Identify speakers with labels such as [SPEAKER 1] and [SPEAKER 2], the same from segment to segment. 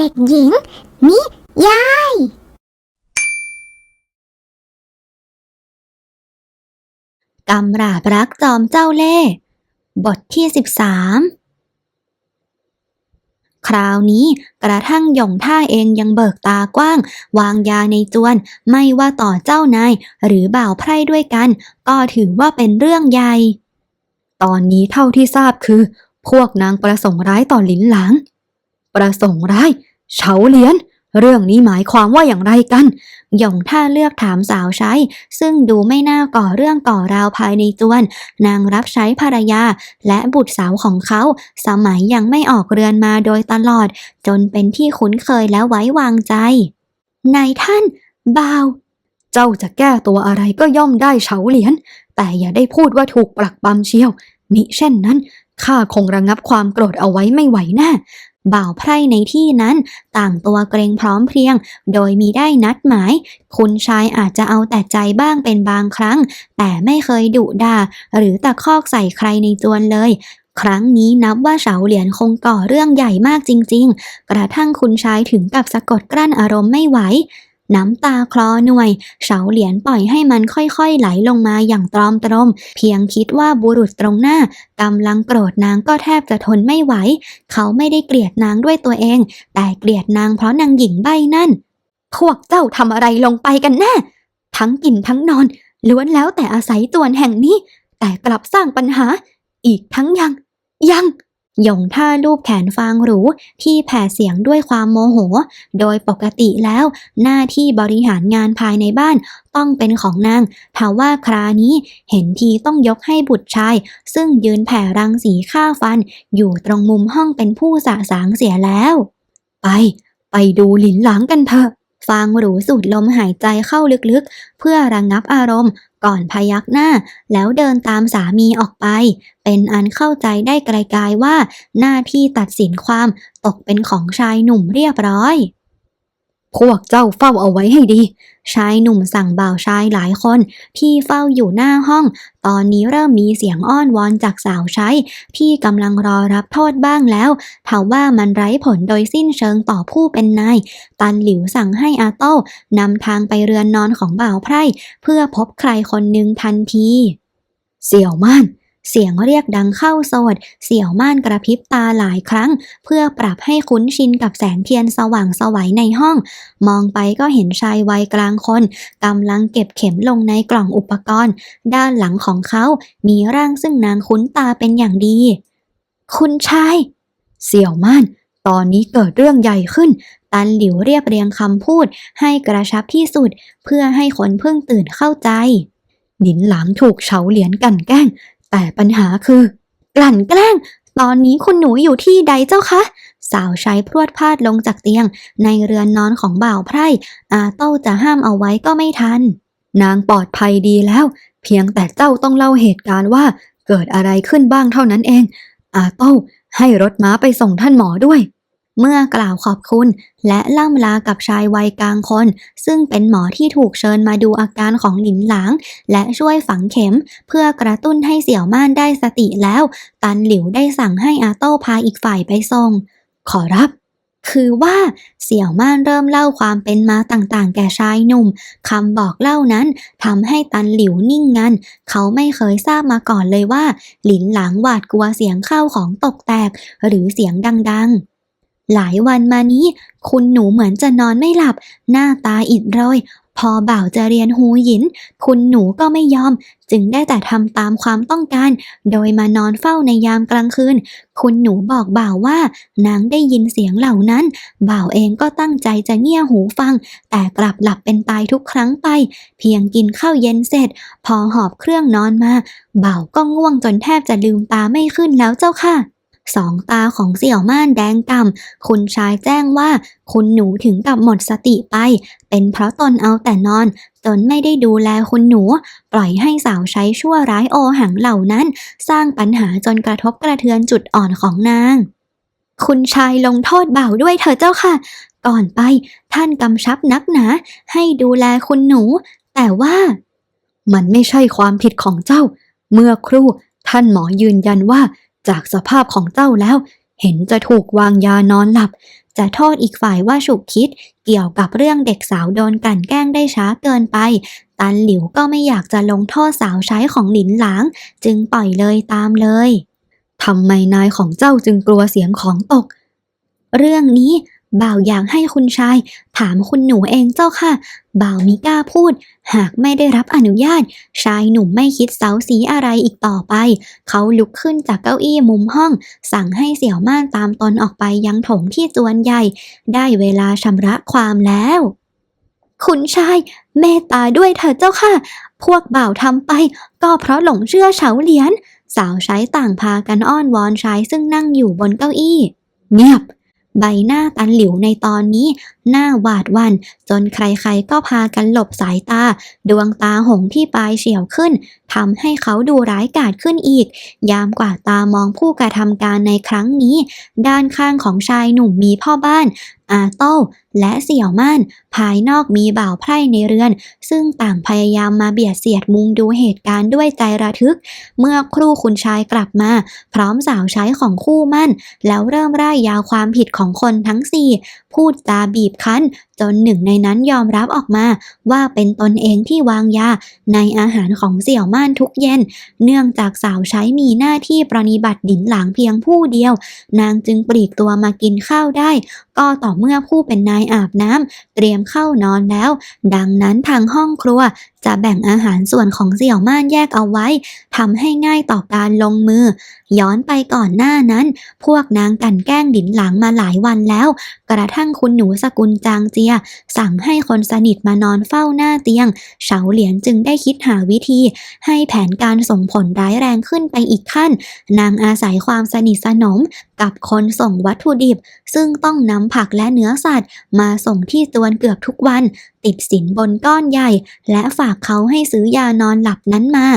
[SPEAKER 1] เด็กหญิง นิยาย
[SPEAKER 2] กำราบรักจอมเจ้าเล่ห์บทที่สิบสามคราวนี้กระทั่งหย่งท่าเองยังเบิกตากว้าง วางยาในจวน ไม่ว่าต่อเจ้านาย หรือบ่าวไพร่ด้วยกัน ก็ถือว่าเป็นเรื่องใหญ่ ตอนนี้เท่าที่ทราบคือ พวกนางประสงค์ร้ายต่อหลินหลางประสงค์ร้าย เฉาเหลียน เรื่องนี้หมายความว่าอย่างไรกัน หยงท่าเลือกถามสาวใช้ ซึ่งดูไม่น่าก่อเรื่องก่อราวภายในจวน นางรับใช้ภรรยา และบุตรสาวของเขา สมัยยังไม่ออกเรือนมาโดยตลอด จนเป็นที่คุ้นเคยและไว้วางใจ นายท่านบ่าวเจ้าจะแก้ตัวอะไรก็ย่อมได้เฉาเหลียน แต่อย่าได้พูดว่าถูกปลักปำเชียวมิเช่นนั้นข้าคงระงับความโกรธเอาไว้ไม่ไหวแน่ บ่าวไพร่ในที่นั้น ต่างตัวเกรงพร้อมเพรียง โดยมีได้นัดหมาย คุณชายอาจจะเอาแต่ใจบ้างเป็นบางครั้ง แต่ไม่เคยดุด่า หรือตะคอกใส่ใครในจวนเลยครั้งนี้นับว่าเฉาเหรียญคงก่อเรื่องใหญ่มากจริง ๆ กระทั่งคุณชายถึงกับสะกดกลั้นอารมณ์ไม่ไหว น้ำตาคลอหน่วยเฉาเหรียญปล่อยให้มันค่อยๆไหลลงมาอย่างตรอมตรม เพียงคิดว่าบุรุษตรงหน้ากำลังโกรธนางก็แทบจะทนไม่ไหว เขาไม่ได้เกลียดนางด้วยตัวเอง แต่เกลียดนางเพราะนางหญิงใบ้นั่น พวกเจ้าทำอะไรลงไปกันแน่ทั้งกินทั้งนอน ล้วนแล้วแต่อาศัยจวนแห่งนี้ แต่กลับสร้างปัญหา อีกทั้งยัง ยัง หยงท่ารูปแขนฟางหรูที่แผ่เสียงด้วยความโมโห โดยปกติแล้ว หน้าที่บริหารงานภายในบ้านต้องเป็นของนางทว่าครานี้เห็นทีต้องยกให้บุตรชาย ซึ่งยืนแผ่รังสีข้าฟัน อยู่ตรงมุมห้องเป็นผู้สะสางเสียแล้ว ไป ไปดูหลินหลางกันเถอะ ฟางหรูสูดลมหายใจเข้าลึกๆ เพื่อระงงับอารมณ์ ก่อนพยักหน้า แล้วเดินตามสามีออกไป เป็นอันเข้าใจได้ไกลๆว่า หน้าที่ตัดสินความตกเป็นของชายหนุ่มเรียบร้อย พวกเจ้าเฝ้าเอาไว้ให้ดี ชายหนุ่มสั่งบ่าวชายหลายคน ที่เฝ้าอยู่หน้าห้อง ตอนนี้เริ่มมีเสียงอ้อนวอนจากสาวใช้ ที่กำลังรอรับโทษบ้างแล้วเทว่ามันไร้ผลโดยสิ้นเชิงต่อผู้เป็นนาย ตันหลิวสั่งให้อาโต้นำทางไปเรือนนอนของบ่าวไพร่ เพื่อพบใครคนหนึ่งทันที เสี่ยวม่าน เสียงเรียกดังเข้าโสด เสี่ยวม่านกระพริบตาหลายครั้ง เพื่อปรับให้คุ้นชินกับแสงเทียนสว่างสวัยในห้อง มองไปก็เห็นชายวัยกลางคนกำลังเก็บเข็มลงในกล่องอุปกรณ์ ด้านหลังของเขา มีร่างซึ่งนางคุ้นตาเป็นอย่างดี คุณชาย เสี่ยวม่าน ตอนนี้เกิดเรื่องใหญ่ขึ้นตันหลิวเรียบเรียงคำพูดให้กระชับที่สุด เพื่อให้คนเพิ่งตื่นเข้าใจ หนินหลางถูกเฉาเหรียญกันแกล้ง แต่ปัญหาคือกลั่นแกล้ง ตอนนี้คุณหนูอยู่ที่ใดเจ้าคะ สาวใช้พรวดพลาดลงจากเตียง ในเรือนนอนของบ่าวไพร่ อาโต้จะห้ามเอาไว้ก็ไม่ทัน นางปลอดภัยดีแล้ว เพียงแต่เจ้าต้องเล่าเหตุการณ์ว่าเกิดอะไรขึ้นบ้างเท่านั้นเอง อาโต้ให้รถม้าไปส่งท่านหมอด้วย เมื่อกล่าวขอบคุณ และล่ำลากับชายวัยกลางคน ซึ่งเป็นหมอที่ถูกเชิญมาดูอาการของหลินหลาง และช่วยฝังเข็ม เพื่อกระตุ้นให้เสี่ยวม่านได้สติแล้ว ตันหลิวได้สั่งให้อาโต้พาอีกฝ่ายไปส่ง ขอรับคือว่าเสี่ยวม่านเริ่มเล่าความเป็นมาต่างๆ แก่ชายหนุ่มคำบอกเล่านั้นทำให้ตันหลิวนิ่งงัน เขาไม่เคยทราบมาก่อนเลยว่า หลินหลางหวาดกลัวเสียงเข้าของตกแตก หรือเสียงดังๆ หลายวันมานี้ คุณหนูเหมือนจะนอนไม่หลับ หน้าตาอิดโรย พอบ่าวจะเรียนฮูหยิน คุณหนูก็ไม่ยอม จึงได้แต่ทำตามความต้องการ โดยมานอนเฝ้าในยามกลางคืน คุณหนูบอกบ่าวว่านางได้ยินเสียงเหล่านั้น บ่าวเองก็ตั้งใจจะเงี่ยหูฟัง แต่กลับหลับเป็นตายทุกครั้งไป เพียงกินข้าวเย็นเสร็จ พอหอบเครื่องนอนมา บ่าวก็ง่วงจนแทบจะลืมตาไม่ขึ้นแล้วเจ้าค่ะ สองตาของเสี่ยวม่านแดงกำ่ำคุณชายแจ้งว่าคุณหนูถึงกับหมดสติไป เป็นเพราะตนเอาแต่นอนจนไม่ได้ดูแลคุณหนู ปล่อยให้สาวใช้ชั่วร้ายโอหังเหล่านั้น สร้างปัญหาจนกระทบกระเทือนจุดอ่อนของนาง คุณชายลงโทษเบาด้วยเถอะเจ้าค่ะ ก่อนไปท่านกำชับนักหนา ให้ดูแลคุณหนู แต่ว่า มันไม่ใช่ความผิดของเจ้า เมื่อครู่ท่านหมอยืนยันว่า จากสภาพของเจ้าแล้ว เห็นจะถูกวางยานอนหลับ จะโทษอีกฝ่ายว่าฉุกคิด เกี่ยวกับเรื่องเด็กสาวโดนกันแกล้งได้ช้าเกินไป ตันหลิวก็ไม่อยากจะลงโทษสาวใช้ของหลินหลาง จึงปล่อยเลยตามเลยทำไมนายของเจ้าจึงกลัวเสียงของตก เรื่องนี้ บ่าวอยากให้คุณชาย ถามคุณหนูเองเจ้าค่ะ บ่าวมิกล้าพูด หากไม่ได้รับอนุญาต ชายหนุ่มไม่คิดเสาสีอะไรอีกต่อไป เขาลุกขึ้นจากเก้าอี้มุมห้อง สั่งให้เสี่ยวม่านตามตนออกไปยังโถงที่จวนใหญ่ ได้เวลาชำระความแล้ว คุณชาย เมตตาด้วยเถิดเจ้าค่ะ พวกบ่าวทำไป ก็เพราะหลงเชื่อเฉาเหลียน สาวใช้ต่างพากันอ้อนวอนชายซึ่งนั่งอยู่บนเก้าอี้ เงียบ ใบหน้าตันหลิวในตอนนี้ หน้าหวาดวัน จนใครๆก็พากันหลบสายตา ดวงตาหงที่ปลายเฉียวขึ้นทำให้เขาดูร้ายกาจขึ้นอีก ยามกว่าตามองผู้กระทำการในครั้งนี้ ด้านข้างของชายหนุ่มมีพ่อบ้าน อาโต้และเสี่ยวม่าน ภายนอกมีบ่าวไพร่ในเรือน ซึ่งต่างพยายามมาเบียดเสียดมุงดูเหตุการณ์ด้วยใจระทึก เมื่อครู่คุณชายกลับมา พร้อมสาวใช้ของคู่มั่น แล้วเริ่มร่ายยาวความผิดของคนทั้งสี่ พูดจาบีบคัน จนหนึ่งในนั้นยอมรับออกมาว่าเป็นตนเองที่วางยาในอาหารของเสี่ยวม่านทุกเย็น เนื่องจากสาวใช้มีหน้าที่ปรนิบัติดินหลางเพียงผู้เดียว นางจึงปลีกตัวมากินข้าวได้ ก็ต่อเมื่อผู้เป็นนายอาบน้ำเตรียมเข้านอนแล้ว ดังนั้นทางห้องครัวจะแบ่งอาหารส่วนของเสี่ยวม่านแยกเอาไว้ทำให้ง่ายต่อการลงมือ ย้อนไปก่อนหน้านั้น พวกนางกันแกล้งดินหลังมาหลายวันแล้ว กระทั่งคุณหนูสกุลจางเจียสั่งให้คนสนิทมานอนเฝ้าหน้าเตียง เฉาเหลียนจึงได้คิดหาวิธี ให้แผนการส่งผลร้ายแรงขึ้นไปอีกขั้น นางอาศัยความสนิทสนมกับคนส่งวัตถุดิบ ซึ่งต้องนำผักและเนื้อสัตว์ มาส่งที่จวนเกือบทุกวันติดสินบนก้อนใหญ่ และฝากเขาให้ซื้อยานอนหลับนั้นมา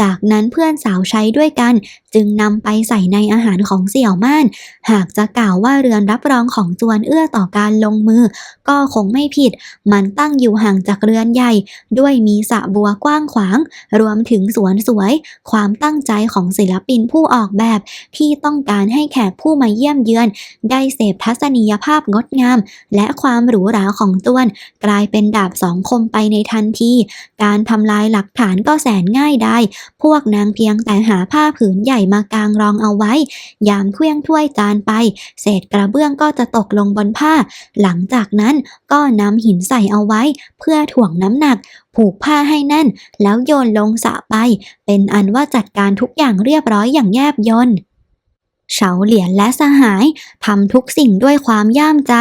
[SPEAKER 2] จากนั้นเพื่อนสาวใช้ด้วยกัน จึงนำไปใส่ในอาหารของเสี่ยวม่าน หากจะกล่าวว่าเรือนรับรองของจวนเอื้อต่อการลงมือ ก็คงไม่ผิด มันตั้งอยู่ห่างจากเรือนใหญ่ ด้วยมีสระบัวกว้างขวาง รวมถึงสวนสวย ความตั้งใจของศิลปินผู้ออกแบบ ที่ต้องการให้แขกผู้มาเยี่ยมเยือน ได้เสพทัศนียภาพงดงาม และความหรูหราของจวน กลายเป็นดาบสองคมไปในทันที การทำลายหลักฐานก็แสนง่ายได้ พวกนางเพียงแต่หาผ้าผืนใหญ่มากางรองเอาไว้ ยามเคลื่องถ้วยจานไป เศษกระเบื้องก็จะตกลงบนผ้า หลังจากนั้นก็นำหินใส่เอาไว้ เพื่อถ่วงน้ำหนักผูกผ้าให้แน่น แล้วโยนลงสระไป เป็นอันว่าจัดการทุกอย่างเรียบร้อยอย่างแยบยล เฉาเหลียนและสหายทำทุกสิ่งด้วยความย่ามใจ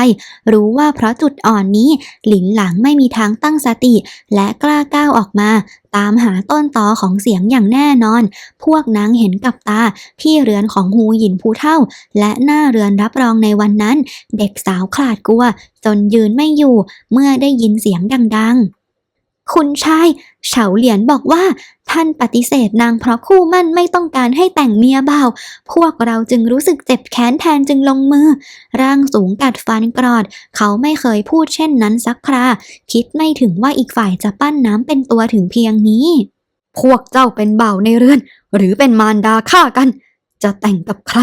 [SPEAKER 2] รู้ว่าเพราะจุดอ่อนนี้หลินหลังไม่มีทางตั้งสติ และกล้าก้าวออกมา ตามหาต้นตอของเสียงอย่างแน่นอน พวกนางเห็นกับตาที่เรือนของฮูหยินผู้เท่า และหน้าเรือนรับรองในวันนั้น เด็กสาวขลาดกลัว จนยืนไม่อยู่ เมื่อได้ยินเสียงดังๆ คุณชายเฉาเหลียนบอกว่า ท่านปฏิเสธนางเพราะคู่มั่นไม่ต้องการให้แต่งเมียบ่าว พวกเราจึงรู้สึกเจ็บแค้นแทนจึงลงมือ ร่างสูงกัดฟันกรอด เขาไม่เคยพูดเช่นนั้นสักครา คิดไม่ถึงว่าอีกฝ่ายจะปั้นน้ำเป็นตัวถึงเพียงนี้ พวกเจ้าเป็นบ่าวในเรือน หรือเป็นมารดาฆ่ากัน จะแต่งกับใคร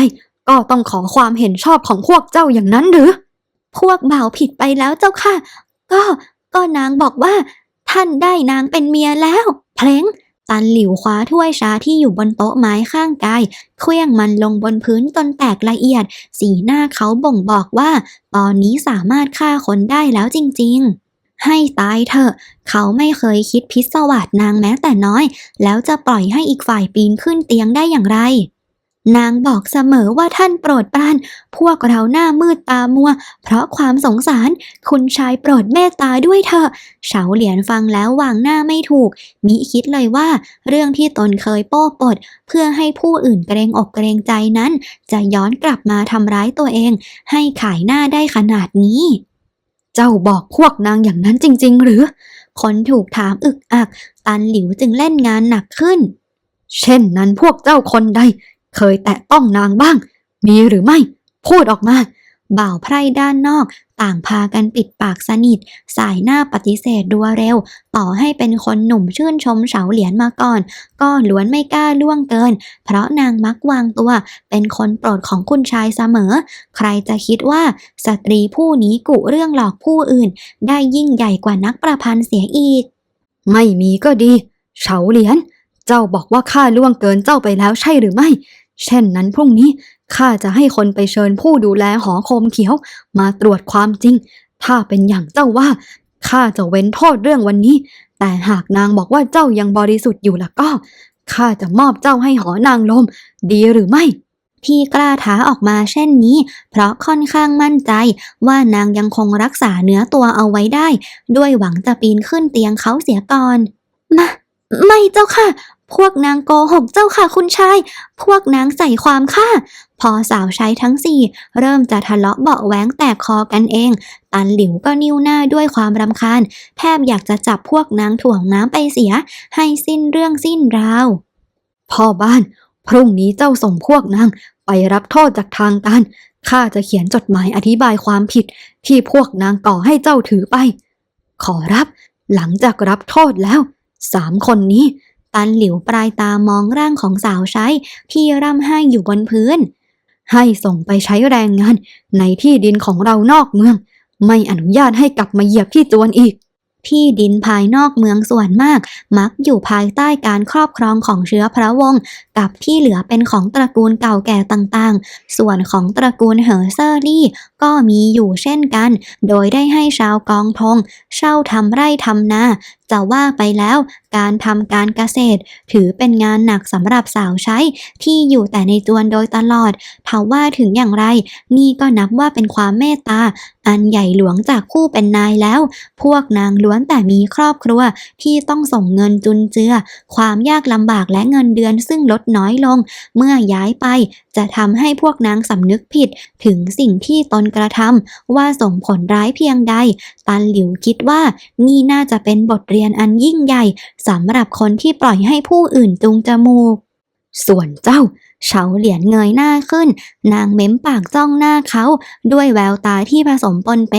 [SPEAKER 2] ก็ต้องขอความเห็นชอบของพวกเจ้าอย่างนั้นหรือ พวกบ่าวผิดไปแล้วเจ้าค่ะ ก็ก็นางบอกว่า ท่านได้นางเป็นเมียแล้ว เพลง ตันหลิวคว้าถ้วยชาที่อยู่บนโต๊ะไม้ข้างกายเคลื่องมันลงบนพื้นจนแตกละเอียด สีหน้าเขาบ่งบอกว่า ตอนนี้สามารถฆ่าคนได้แล้วจริง ๆให้ตายเถอะ เขาไม่เคยคิดพิศวาสนางแม้แต่น้อย แล้วจะปล่อยให้อีกฝ่ายปีนขึ้นเตียงได้อย่างไร นางบอกเสมอว่าท่านโปรดปราน พวกเราหน้ามืดตามัว เพราะความสงสาร คุณชายโปรดเมตตาด้วยเถอะเฉาเหลียนฟังแล้ววางหน้าไม่ถูก มิคิดเลยว่า เรื่องที่ตนเคยโป้ปด เพื่อให้ผู้อื่นเกรงอกเกรงใจนั้น จะย้อนกลับมาทำร้ายตัวเอง ให้ขายหน้าได้ขนาดนี้ เจ้าบอกพวกนางอย่างนั้นจริง ๆ หรือ คนถูกถามอึกอัก ตันหลิวจึงเล่นงานหนักขึ้นเช่นนั้นพวกเจ้าคนใด เคยแตะต้องนางบ้าง มีหรือไม่ พูดออกมา บ่าวไพร่ด้านนอก ต่างพากันปิดปากสนิท สายหน้าปฏิเสธดัวเร็ว ต่อให้เป็นคนหนุ่มชื่นชมเฉาเหรียญมาก่อน ก็ล้วนไม่กล้าล่วงเกิน เพราะนางมักวางตัว เป็นคนโปรดของคุณชายเสมอ ใครจะคิดว่าสตรีผู้นี้กุเรื่องหลอกผู้อื่น ได้ยิ่งใหญ่กว่านักประพันธ์เสียอีก
[SPEAKER 3] ไม่มีก็ดี เฉาเหรียญเจ้าบอกว่าข้าล่วงเกินเจ้าไปแล้วใช่หรือไม่ เช่นนั้นพรุ่งนี้ข้าจะให้คนไปเชิญผู้ดูแลหอโคมเขียวมาตรวจความจริง ถ้าเป็นอย่างเจ้าว่าข้าจะเว้นโทษเรื่องวันนี้ แต่หากนางบอกว่าเจ้ายังบริสุทธิ์อยู่แล้วก็ข้าจะมอบเจ้าให้หอนางลม ดีหรือไม่
[SPEAKER 2] ที่กล้าท้าออกมาเช่นนี้ เพราะค่อนข้างมั่นใจว่านางยังคงรักษาเนื้อตัวเอาไว้ได้ ด้วยหวังจะปีนขึ้นเตียงเขาเสียก่อนมาไม่เจ้าค่ะ พวกนางโกหกเจ้าค่ะคุณชาย พวกนางใส่ความค่ะ พอสาวใช้ทั้งสี่ เริ่มจะทะเลาะเบาะแว้งแตกคอกันเอง ตันหลิวก็นิ้วหน้าด้วยความรำคาญ แทบอยากจะจับพวกนางถ่วงน้ำไปเสีย ให้สิ้นเรื่องสิ้นราว
[SPEAKER 3] พ่อบ้าน พรุ่งนี้เจ้าส่งพวกนางไปรับโทษจากทางการข้าจะเขียนจดหมายอธิบายความผิด ที่พวกนางก่อให้เจ้าถือไป ขอรับ หลังจากรับโทษแล้ว สามคนนี้
[SPEAKER 2] ตันหลิวปลายตามองร่างของสาวใช้ ที่ร่ำไห้อยู่บนพื้น
[SPEAKER 3] ให้ส่งไปใช้แรงงาน ในที่ดินของเรานอกเมือง ไม่อนุญาตให้กลับมาเหยียบที่จวนอีก
[SPEAKER 2] ที่ดินภายนอกเมืองส่วนมาก มักอยู่ภายใต้การครอบครองของเชื้อพระวงศ์กับที่เหลือเป็นของตระกูลเก่าแก่ต่างๆ ส่วนของตระกูลเหอเซอร์ลี่ก็มีอยู่เช่นกัน โดยได้ให้ชาวกองทงเช่าทำไร่ทำนา จะว่าไปแล้วการทำการเกษตร ถือเป็นงานหนักสำหรับสาวใช้ที่อยู่แต่ในจวนโดยตลอดเทว่าถึงอย่างไร นี่ก็นับว่าเป็นความเมตตา อันใหญ่หลวงจากผู้เป็นนายแล้ว พวกนางล้วนแต่มีครอบครัวที่ต้องส่งเงินจุนเจือ ความยากลำบากและเงินเดือนซึ่งลดน้อยลง เมื่อย้ายไป จะทำให้พวกนางสำนึกผิดถึงสิ่งที่ตนกระทำว่าส่งผลร้ายเพียงใด ตันหลิวคิดว่านี่น่าจะเป็นบทเรียนอันยิ่งใหญ่สำหรับคนที่ปล่อยให้ผู้อื่นจูงจมูก
[SPEAKER 3] ส่วนเจ้า
[SPEAKER 2] เฉาเหรียญเงยหน้าขึ้น นางเม้มปากจ้องหน้าเขา ด้วยแววตาที่ผสมปนเป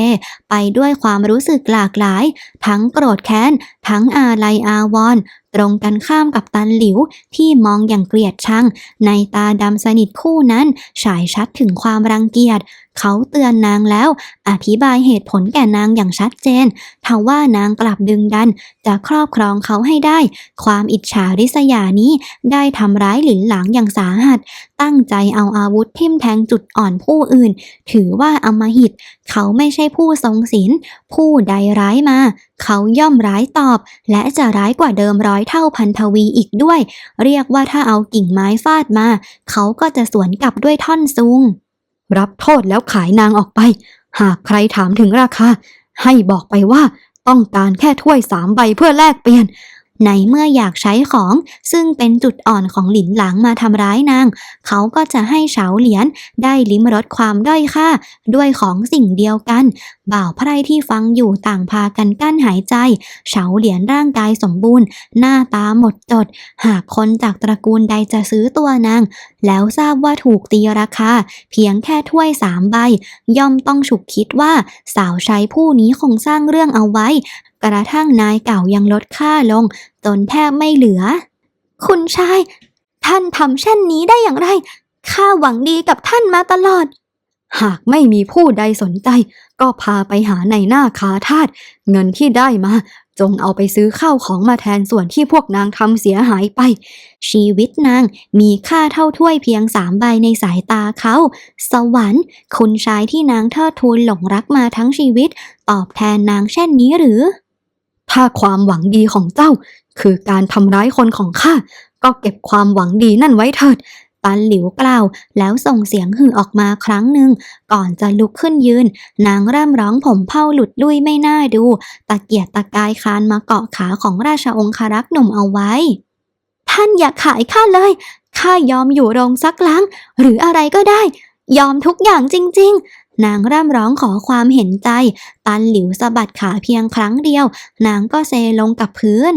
[SPEAKER 2] ไปด้วยความรู้สึกหลากหลาย ทั้งโกรธแค้น ทั้งอาลัยอาวรณ์ตรงกันข้ามกับตันหลิวที่มองอย่างเกลียดชัง ในตาดำสนิทคู่นั้นฉายชัดถึงความรังเกียจ เขาเตือนนางแล้ว อธิบายเหตุผลแก่นางอย่างชัดเจนทว่านางกลับดึงดัน จะครอบครองเขาให้ได้ ความอิจฉาริษยานี้ได้ทำร้ายหลินหลางอย่างสาหัส ตั้งใจเอาอาวุธทิ่มแทงจุดอ่อนผู้อื่น ถือว่าอมหิต เขาไม่ใช่ผู้ทรงศีลผู้ใดร้ายมา เขาย่อมร้ายตอบ และจะร้ายกว่าเดิมร้อยเท่าพันทวีอีกด้วย เรียกว่าถ้าเอากิ่งไม้ฟาดมา เขาก็จะสวนกลับด้วยท่อนซุง
[SPEAKER 3] รับโทษแล้วขายนางออกไป หากใครถามถึงราคาให้บอกไปว่าต้องการแค่ถ้วยสามใบเพื่อแลกเปลี่ยน
[SPEAKER 2] ในเมื่ออยากใช้ของซึ่งเป็นจุดอ่อนของหลินหลางมาทำร้ายนาง เขาก็จะให้เฉาเหรียญได้ลิ้มรสความด้อยค่า ด้วยของสิ่งเดียวกัน บ่าวไพร่ที่ฟังอยู่ต่างพากันกั้นหายใจ เฉาเหรียญร่างกายสมบูรณ์ หน้าตาหมดจด หากคนจากตระกูลใดจะซื้อตัวนาง แล้วทราบว่าถูกตีราคา เพียงแค่ถ้วยสามใบ ย่อมต้องฉุกคิดว่า สาวใช้ผู้นี้คงสร้างเรื่องเอาไว้ กระทั่งนายเก่ายังลดค่าลง จนแทบไม่เหลือ คุณชาย ท่านทำเช่นนี้ได้อย่างไร ข้าหวังดีกับท่านมาตลอด
[SPEAKER 3] หากไม่มีผู้ใดสนใจ ก็พาไปหาในหน้าคาทาสเงินที่ได้มา จงเอาไปซื้อข้าวของมาแทนส่วนที่พวกนางทำเสียหายไป
[SPEAKER 2] ชีวิตนางมีค่าเท่าถ้วยเพียงสามใบในสายตาเขา สวรรค์ คุณชายที่นางเทิดทูนหลงรักมาทั้งชีวิต ตอบแทนนางเช่นนี้หรือ
[SPEAKER 3] ถ้าความหวังดีของเจ้า คือการทำร้ายคนของข้า ก็เก็บความหวังดีนั่นไว้เถิด
[SPEAKER 2] ตันหลิวกล่าว แล้วส่งเสียงหือออกมาครั้งหนึ่ง ก่อนจะลุกขึ้นยืน นางร่ำร้องผมเผ้าหลุดลุยไม่น่าดู ตะเกียกตะกายคานมาเกาะขาของราชองครักษ์หนุ่มเอาไว้ ท่านอย่าขายข้าเลย ข้ายอมอยู่โรงซักล้าง หรืออะไรก็ได้ ยอมทุกอย่างจริง ๆ นางร่ำร้องขอความเห็นใจ ตันหลิวสะบัดขาเพียงครั้งเดียว นางก็เซลงกับพื้น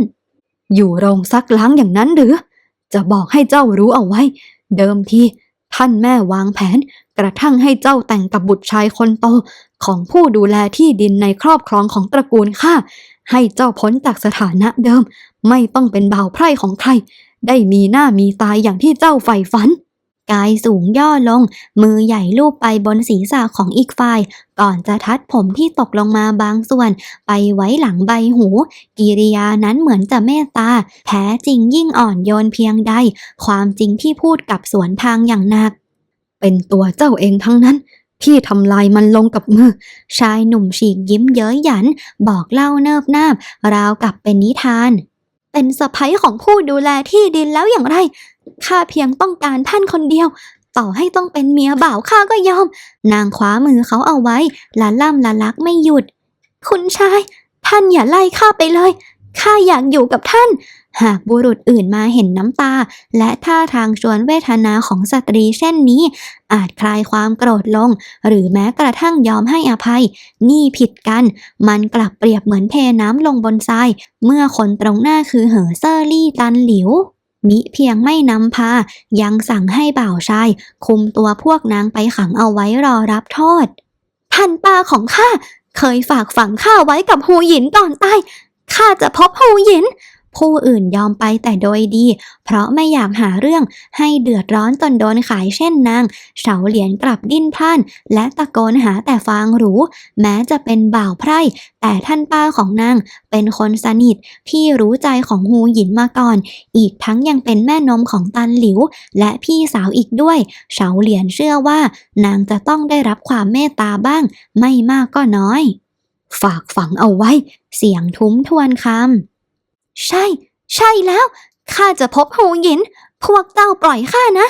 [SPEAKER 3] อยู่โรงซักล้างอย่างนั้นหรือ จะบอกให้เจ้ารู้เอาไว้ เดิมทีท่านแม่วางแผน กระทั่งให้เจ้าแต่งกับบุตรชายคนโต ของผู้ดูแลที่ดินในครอบครองของตระกูลข้าให้เจ้าพ้นจากสถานะเดิม ไม่ต้องเป็นบ่าวไพร่ของใคร ได้มีหน้ามีตายอย่างที่เจ้าใฝ่ฝัน
[SPEAKER 2] กายสูงย่อลง มือใหญ่ลูบไปบนศีรษะของอีกฝ่าย ก่อนจะทัดผมที่ตกลงมาบางส่วน ไปไว้หลังใบหู กิริยานั้นเหมือนจะเมตตา แท้จริงยิ่งอ่อนโยนเพียงใด ความจริงที่พูดกับสวนทางอย่างหนัก
[SPEAKER 3] เป็นตัวเจ้าเองทั้งนั้นที่ทำลายมันลงกับมือ
[SPEAKER 2] ชายหนุ่มฉีกยิ้มเย้ยหยัน บอกเล่าเนิบนาบราวกับเป็นนิทาน เป็นสะพ้ยของผู้ดูแลที่ดินแล้วอย่างไร ข้าเพียงต้องการท่านคนเดียว ต่อให้ต้องเป็นเมียบ่าวข้าก็ยอม นางคว้ามือเขาเอาไว้ละล่ำละลักไม่หยุด คุณชาย ท่านอย่าไล่ข้าไปเลย ข้าอยากอยู่กับท่าน หากบุรุษอื่นมาเห็นน้ำตา และท่าทางชวนเวทนาของสตรีเช่นนี้ อาจคลายความโกรธลง หรือแม้กระทั่งยอมให้อภัย นี่ผิดกัน มันกลับเปรียบเหมือนเทน้ำลงบนทราย เมื่อคนตรงหน้าคือเหอเซอร์ลี่ตันหลิว มิเพียงไม่นำพา ยังสั่งให้บ่าวชาย คุมตัวพวกนางไปขังเอาไว้รอรับโทษ ท่านป้าของข้าเคยฝากฝังข้าไว้กับฮูหยินก่อนตายข้าจะพบฮูหยิน ผู้อื่นยอมไปแต่โดยดี เพราะไม่อยากหาเรื่องให้เดือดร้อนจนโดนขายเช่นนาง เฉาเหรียญกลับดิ้นพล่าน และตะโกนหาแต่ฟางหรู แม้จะเป็นบ่าวไพร่ แต่ท่านป้าของนางเป็นคนสนิทที่รู้ใจของฮูหยินมาก่อน อีกทั้งยังเป็นแม่นมของตันหลิว และพี่สาวอีกด้วย เฉาเหรียญเชื่อว่า นางจะต้องได้รับความเมตตาบ้าง ไม่มากก็น้อย
[SPEAKER 3] ฝากฝังเอาไว้
[SPEAKER 2] เสียงทุ้มทวนคำ ใช่ ใช่แล้วข้าจะพบฮูหยิน พวกเจ้าปล่อยข้านะ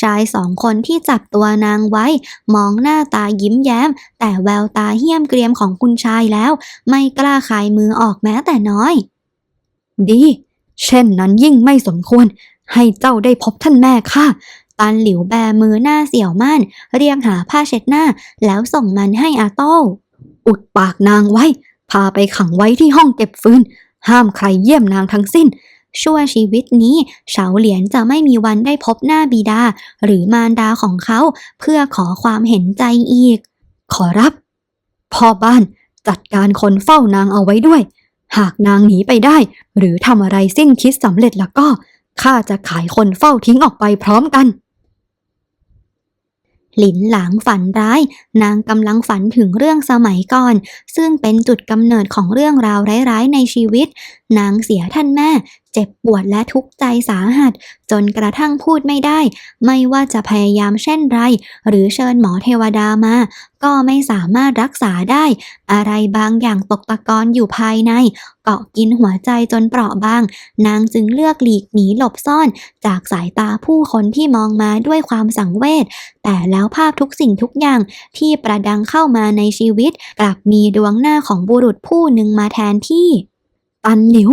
[SPEAKER 2] ชายสองคนที่จับตัวนางไว้ มองหน้าตายิ้มแย้ม แต่แววตาเหี้ยมเกรียมของคุณชายแล้ว ไม่กล้าคายมือออกแม้แต่น้อย
[SPEAKER 3] ดี เช่นนั้นยิ่งไม่สมควร ให้เจ้าได้พบท่านแม่ข้า
[SPEAKER 2] ตันหลิวแบมือหน้าเสี่ยวม่าน เรียกหาผ้าเช็ดหน้า แล้วส่งมันให้อาโต้
[SPEAKER 3] อุดปากนางไว้ พาไปขังไว้ที่ห้องเก็บฟืน ห้ามใครเยี่ยมนางทั้งสิ้น
[SPEAKER 2] ชั่วชีวิตนี้เฉาเหลียนจะไม่มีวันได้พบหน้าบิดา หรือมารดาของเขาเพื่อขอความเห็นใจอีก
[SPEAKER 3] ขอรับ พ่อบ้านจัดการคนเฝ้านางเอาไว้ด้วย หากนางหนีไปได้ หรือทำอะไรสิ้นคิดสำเร็จแล้วก็ข้าจะขายคนเฝ้าทิ้งออกไปพร้อมกัน
[SPEAKER 2] หลินหลางฝันร้าย นางกำลังฝันถึงเรื่องสมัยก่อน ซึ่งเป็นจุดกำเนิดของเรื่องราวร้ายๆในชีวิต นางเสียท่านแม่ เจ็บปวดและทุกข์ใจสาหัส จนกระทั่งพูดไม่ได้ ไม่ว่าจะพยายามเช่นไร หรือเชิญหมอเทวดามา ก็ไม่สามารถรักษาได้ อะไรบางอย่างตกตะกอนอยู่ภายใน เกาะกินหัวใจจนเปราะบาง นางจึงเลือกหลีกหนีหลบซ่อน จากสายตาผู้คนที่มองมาด้วยความสังเวชแต่แล้วภาพทุกสิ่งทุกอย่างที่ประดังเข้ามาในชีวิต กลับมีดวงหน้าของบุรุษผู้หนึ่งมาแทนที่
[SPEAKER 3] ตันหลิว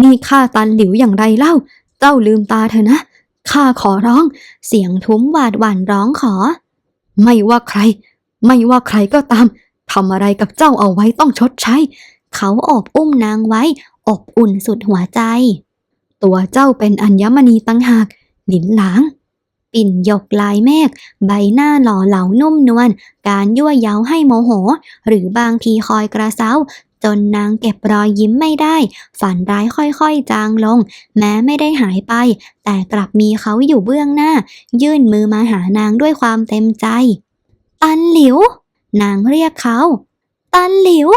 [SPEAKER 3] นี่ข้าตันหลิวอย่างไรเล่า เจ้าลืมตาเถอะนะ ข้าขอร้อง
[SPEAKER 2] เสียงทุ้มหวาดหวั่นร้องขอ
[SPEAKER 3] ไม่ว่าใคร ไม่ว่าใครก็ตามทำอะไรกับเจ้าเอาไว้ต้องชดใช้
[SPEAKER 2] เขาอบอุ้มนางไว้ อบอุ่นสุดหัวใจ
[SPEAKER 3] ตัวเจ้าเป็นอัญมณีตั้งหากหลินหลาง
[SPEAKER 2] ปิ่นหยกลายเมฆใบหน้าหล่อเหลานุ่มนวลการยั่วเย้าให้โมโห หรือบางทีคอยกระเซ้า จนนางเก็บรอยยิ้มไม่ได้ ฝันร้ายค่อยๆจางลง แม้ไม่ได้หายไป แต่กลับมีเขาอยู่เบื้องหน้า ยื่นมือมาหานางด้วยความเต็มใจ ตันหลิว นางเรียกเขา ตันหลิว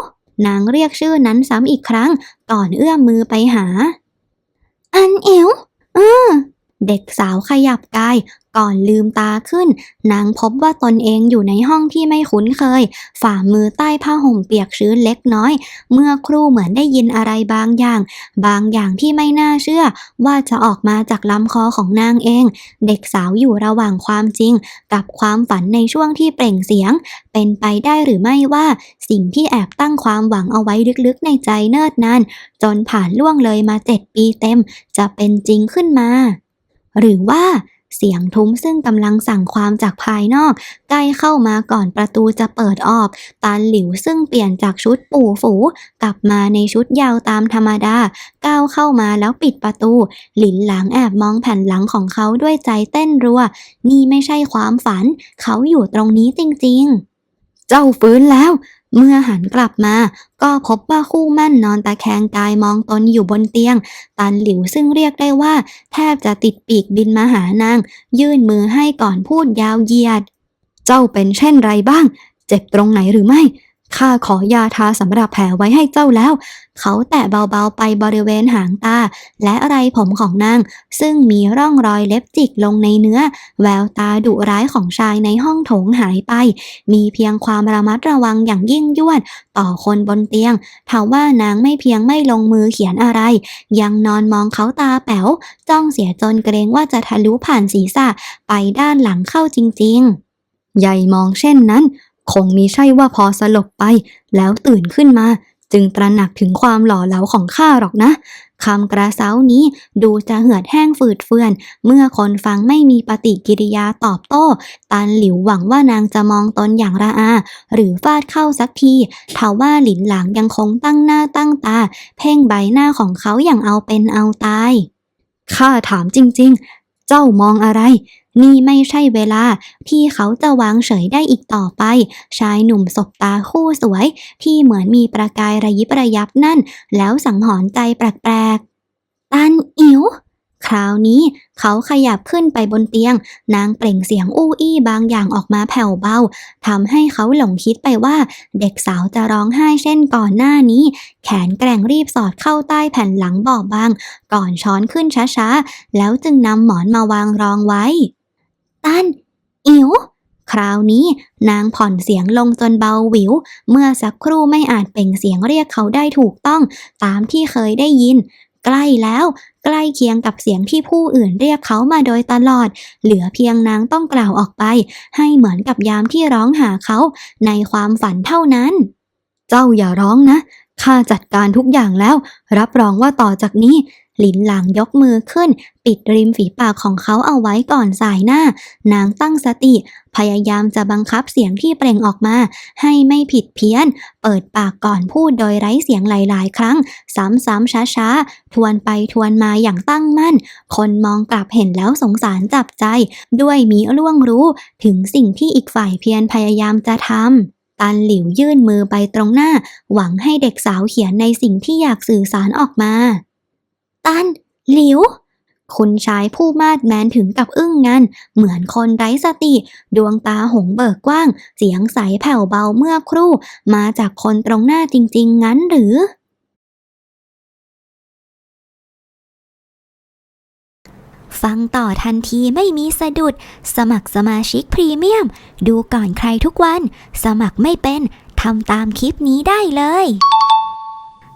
[SPEAKER 2] นางเรียกชื่อนั้นซ้ำอีกครั้ง ก่อนเอื้อมมือไปหา อันเอวเออ เด็กสาวขยับกายก่อนลืมตาขึ้น นางพบว่าตนเองอยู่ในห้องที่ไม่คุ้นเคย ฝ่ามือใต้ผ้าห่มเปียกชื้นเล็กน้อย เมื่อครู่เหมือนได้ยินอะไรบางอย่าง บางอย่างที่ไม่น่าเชื่อ ว่าจะออกมาจากลำคอของนางเอง เด็กสาวอยู่ระหว่างความจริง กับความฝันในช่วงที่เปล่งเสียง เป็นไปได้หรือไม่ว่า สิ่งที่แอบตั้งความหวังเอาไว้ลึกๆในใจเนิ่นนานจนผ่านล่วงเลยมาเจ็ดปีเต็ม จะเป็นจริงขึ้นมา หรือว่าเสียงทุ้มซึ่งกำลังสั่งความจากภายนอก ใกล้เข้ามาก่อนประตูจะเปิดออก ตาหลิวซึ่งเปลี่ยนจากชุดปู่ฝู กลับมาในชุดยาวตามธรรมดา ก้าวเข้ามาแล้วปิดประตู หลินหลังแอบมองแผ่นหลังของเขาด้วยใจเต้นรัว นี่ไม่ใช่ความฝัน เขาอยู่ตรงนี้จริงๆ
[SPEAKER 3] เจ้าฟื้นแล้ว
[SPEAKER 2] เมื่อหันกลับมา ก็พบว่าคู่มั่นนอนตะแคงกายมองตนอยู่บนเตียง ตันหลิวซึ่งเรียกได้ว่า แทบจะติดปีกบินมาหานาง ยื่นมือให้ก่อนพูดยาวเยียด
[SPEAKER 3] เจ้าเป็นเช่นไรบ้าง เจ็บตรงไหนหรือไม่ ข้าขอยาทาสำหรับแผลไว้ให้เจ้าแล้ว
[SPEAKER 2] เขาแตะเบาๆไปบริเวณหางตา และไรผมของนาง ซึ่งมีร่องรอยเล็บจิกลงในเนื้อ แววตาดุร้ายของชายในห้องโถงหายไป มีเพียงความระมัดระวังอย่างยิ่งยวด ต่อคนบนเตียงทว่านางไม่เพียงไม่ลงมือเขียนอะไร ยังนอนมองเขาตาแป๋ว จ้องเสียจนเกรงว่าจะทะลุผ่านศีรษะไปด้านหลังเข้าจริงๆ
[SPEAKER 3] ใหญ่มองเช่นนั้น คงมีใช่ว่าพอสลบไป แล้วตื่นขึ้นมา จึงตระหนักถึงความหล่อเหลาของข้าหรอกนะคำกระเซ้านี้ดูจะเหือดแห้งฝืดเฟือน เมื่อคนฟังไม่มีปฏิกิริยาตอบโต้ ตันหลิวหวังว่านางจะมองตนอย่างระอา หรือฟาดเข้าสักทีทว่าหลินหลางยังคงตั้งหน้าตั้งตา เพ่งใบหน้าของเขาอย่างเอาเป็นเอาตาย ข้าถามจริงๆ เจ้ามองอะไร
[SPEAKER 2] นี่ไม่ใช่เวลาที่เขาจะวางเฉยได้อีกต่อไป ชายหนุ่มสบตาคู่สวย ที่เหมือนมีประกายระยิบระยับนั่น แล้วสังหรณ์ใจแปลกๆตันอิ๋วคราวนี้เขาขยับขึ้นไปบนเตียง นางเปล่งเสียงอู้อี้บางอย่างออกมาแผ่วเบาทำให้เขาหลงคิดไปว่า เด็กสาวจะร้องไห้เช่นก่อนหน้านี้ แขนแกร่งรีบสอดเข้าใต้แผ่นหลังบอบบาง ก่อนช้อนขึ้นช้าๆ แล้วจึงนำหมอนมาวางรองไว้ ตัน อิ๋ว คราวนี้นางผ่อนเสียงลงจนเบาหวิว เมื่อสักครู่ไม่อาจเปล่งเสียงเรียกเขาได้ถูกต้อง ตามที่เคยได้ยิน ใกล้แล้ว ใกล้เคียงกับเสียงที่ผู้อื่นเรียกเขามาโดยตลอด เหลือเพียงนางต้องกล่าวออกไป ให้เหมือนกับยามที่ร้องหาเขาในความฝันเท่านั้น
[SPEAKER 3] เจ้าอย่าร้องนะข้าจัดการทุกอย่างแล้ว รับรองว่าต่อจากนี้
[SPEAKER 2] ลินหลางยกมือขึ้น ปิดริมฝีปากของเขาเอาไว้ก่อนสายหน้า นางตั้งสติ พยายามจะบังคับเสียงที่เปล่งออกมา ให้ไม่ผิดเพี้ยน เปิดปากก่อนพูดโดยไร้เสียงหลายๆ ครั้ง ซ้ำๆช้าๆ ทวนไปทวนมาอย่างตั้งมั่น คนมองกลับเห็นแล้วสงสารจับใจ ด้วยมีล่วงรู้ ถึงสิ่งที่อีกฝ่ายเพียรพยายามจะทำตันหลิวยื่นมือไปตรงหน้า หวังให้เด็กสาวเขียนในสิ่งที่อยากสื่อสารออกมา ตัน หลิว คุณชายผู้มาดแมนถึงกับอึ้งงันเหมือนคนไร้สติ ดวงตาหงเบิกกว้าง เสียงใสแผ่วเบาเมื่อครู่ มาจากคนตรงหน้าจริง ๆ งั้นหรือฟังต่อทันทีไม่มีสะดุด สมัครสมาชิกพรีเมียม ดูก่อนใครทุกวัน สมัครไม่เป็น ทำตามคลิปนี้ได้เลย